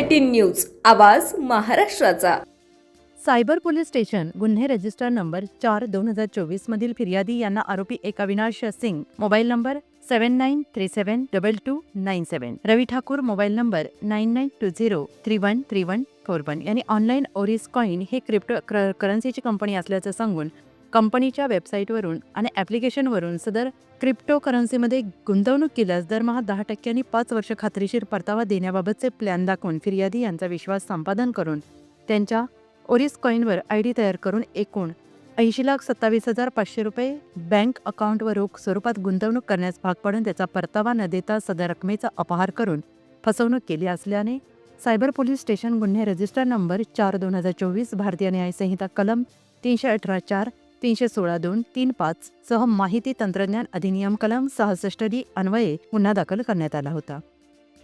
Eighteen news आवाज महाराष्ट्राचा. Cyber police station गुन्हे रजिस्टर नंबर चार दोन हजार चोवीस मधील फिर्यादी यांना आरोपी एक Avinash Singh mobile number seven nine three seven double two nine seven Ravi Thakur mobile number nine nine two zero three one three one four one. यांनी ऑनलाईन ओरिस कॉईन हे क्रिप्टो क्र करन्सीची कंपनी असल्याचं सांगून कंपनीच्या वेबसाईटवरून आणि ॲप्लिकेशनवरून सदर क्रिप्टो करन्सीमध्ये गुंतवणूक केल्यास दरमहा दहा टक्क्यांनी पाच वर्ष खात्रीशीर परतावा देण्याबाबतचे प्लॅन दाखवून फिर्यादी यांचा विश्वास संपादन करून त्यांच्या ओरिस कॉईनवर आय डी तयार करून एकूण ऐंशी लाख सत्तावीस हजार पाचशे रुपये बँक अकाउंटवर रोख स्वरूपात गुंतवणूक करण्यास भाग पाडून त्याचा परतावा न देता सदर रकमेचा अपहार करून फसवणूक केली असल्याने सायबर पोलीस स्टेशन गुन्हे रजिस्टर नंबर चार दोन हजार चोवीस भारतीय न्याय संहिता कलम तीनशे अठरा चार तीनशे सोळा दोन तीन पाच सह माहिती तंत्रज्ञान अधिनियम कलम सहासष्ट डी अन्वये गुन्हा दाखल करण्यात आला होता.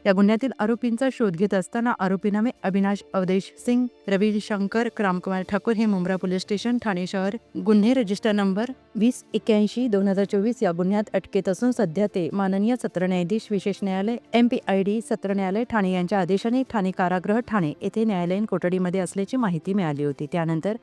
या गुन्ह्यातील आरोपींचा शोध घेत असताना आरोपीनामे अविनाश अवधेश सिंग रवी शंकर रामकुमार ठाकूर हे मुंब्रा पोलीस स्टेशन ठाणे शहर गुन्हे रजिस्टर नंबर वीस एक्याऐंशी दोन हजार चोवीस या गुन्ह्यात अटकेत असून सध्या ते माननीय सत्र न्यायाधीश विशेष न्यायालय एम पी आय डी सत्र न्यायालय ठाणे यांच्या आदेशाने ठाणे कारागृह ठाणे येथे न्यायालयीन कोठडीमध्ये असल्याची माहिती मिळाली होती. त्यानंतर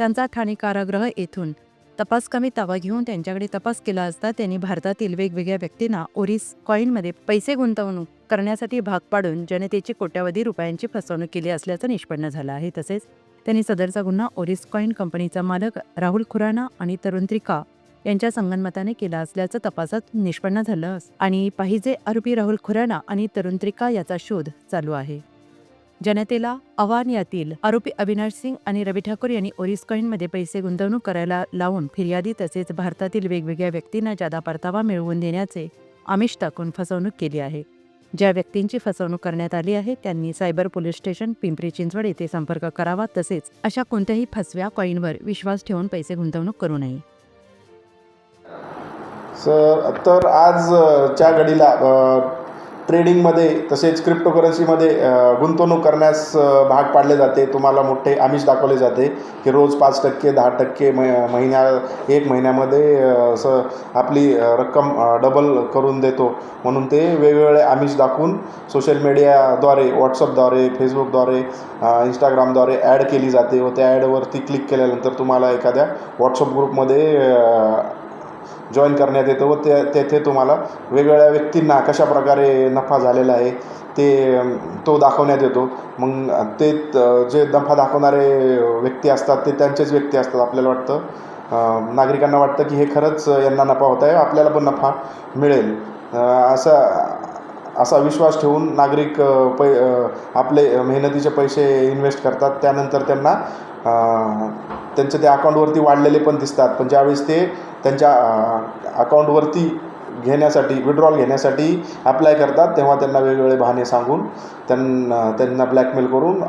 त्यांचा ठाणे कारागृह येथून. तपास कमी ताबा घेऊन त्यांच्याकडे तपास केला असता त्यांनी भारतातील वेगवेगळ्या व्यक्तींना ओरिस कॉईनमध्ये पैसे गुंतवणूक करण्यासाठी भाग पाडून जनतेची कोट्यावधी रुपयांची फसवणूक केली असल्याचं निष्पन्न झालं आहे. तसेच त्यांनी सदरचा गुन्हा ओरिस कॉईन कंपनीचा मालक राहुल खुराना आणि तरुण त्रिका यांच्या संगनमताने केला असल्याचं तपासात निष्पन्न झालं आणि पाहिजे आरोपी राहुल खुराना आणि तरुण त्रिका याचा शोध चालू आहे. जनतेला आव्हान यातील आरोपी अविनाश सिंग आणि रवी ठाकूर यांनी ओरिस कॉईनमध्ये पैसे गुंतवणूक करायला लावून फिर्यादी तसेच भारतातील वेगवेगळ्या व्यक्तींना जादा परतावा मिळवून देण्याचे आमिष टाकून फसवणूक केली आहे. ज्या व्यक्तींची फसवणूक करण्यात आली आहे त्यांनी cyber police station Pimpri Chinchwad येथे संपर्क करावा तसेच अशा कोणत्याही फसव्या कॉईनवर विश्वास ठेवून पैसे गुंतवणूक करू नये. सर तर आज च्या घडीला ट्रेडिंगमध्ये तसेच क्रिप्टोकरन्सीमध्ये गुंतवणूक करण्यास भाग पाडले जाते. तुम्हाला मोठे आमिष दाखवले जाते की रोज पाच टक्के दहा टक्के म महिन्या एक महिन्यामध्ये असं स आपली रक्कम डबल करून देतो. म्हणून ते वेगवेगळे आमिष दाखवून सोशल मीडियाद्वारे व्हॉट्सअपद्वारे फेसबुकद्वारे इंस्टाग्रामद्वारे ॲड केली जाते. व त्या ॲडवरती क्लिक केल्यानंतर तुम्हाला एखाद्या व्हॉट्सअप ग्रुपमध्ये जॉईन करण्यात येतं व ते तेथे तुम्हाला वेगवेगळ्या व्यक्तींना कशा प्रकारे नफा झालेला आहे ते तो दाखवण्यात येतो. मग ते जे नफा दाखवणारे व्यक्ती असतात ते त्यांचेच व्यक्ती असतात आपल्याला वाटतं. नागरिकांना वाटतं की हे खरंच यांना नफा होत आहे आपल्याला पण नफा मिळेल. असा असा विश्वास ठेवून नागरिक पै आपले मेहनतीचे पैसे इन्व्हेस्ट करतात. त्यानंतर त्यांना त्यांच्या त्या अकाउंटवरती वाढलेले पण दिसतात. पण ज्यावेळेस ते त्यांच्या अकाउंटवरती घेण्यासाठी विड्रॉल घेण्यासाठी अप्लाय करतात तेव्हा त्यांना वेगवेगळे बहाणे सांगून त्यांना त्यांना ब्लॅकमेल करून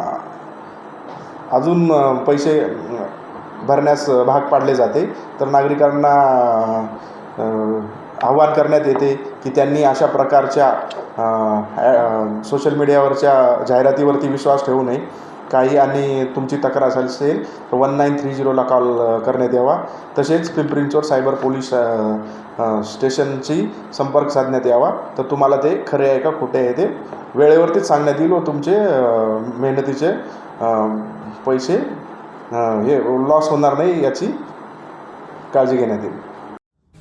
अजून पैसे भरण्यास भाग पाडले जाते. तर नागरिकांना आव्हान करण्यात येते की त्यांनी अशा प्रकारच्या सोशल मीडियावरच्या जाहिरातीवरती विश्वास ठेवू नये. काही आणि तुमची तक्रार असेल तर वन नाईन थ्री झिरोला कॉल करण्यात यावा. तसेच पिंपरींचोर सायबर पोलीस स्टेशनशी संपर्क साधण्यात यावा. तर तुम्हाला ते खरे आहे का खोटे आहे ते वेळेवरतीच सांगण्यात येईल व तुमचे मेहनतीचे पैसे हे लॉस होणार नाही याची काळजी घेण्यात येईल.